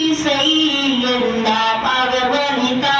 ti, Señor, una madre bonita.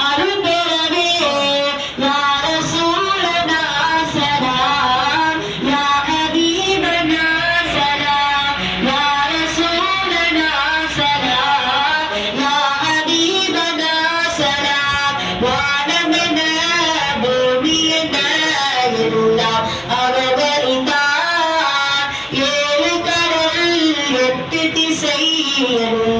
அருள் பெறவே யார சூழ நாசரா யாரீப நாசரா யார சூழ நாசரா யாரீப நாசரா வானமென பூமி என எல்லாம் அவரிதான் ஏழு கடல் எட்டு திசை என்ன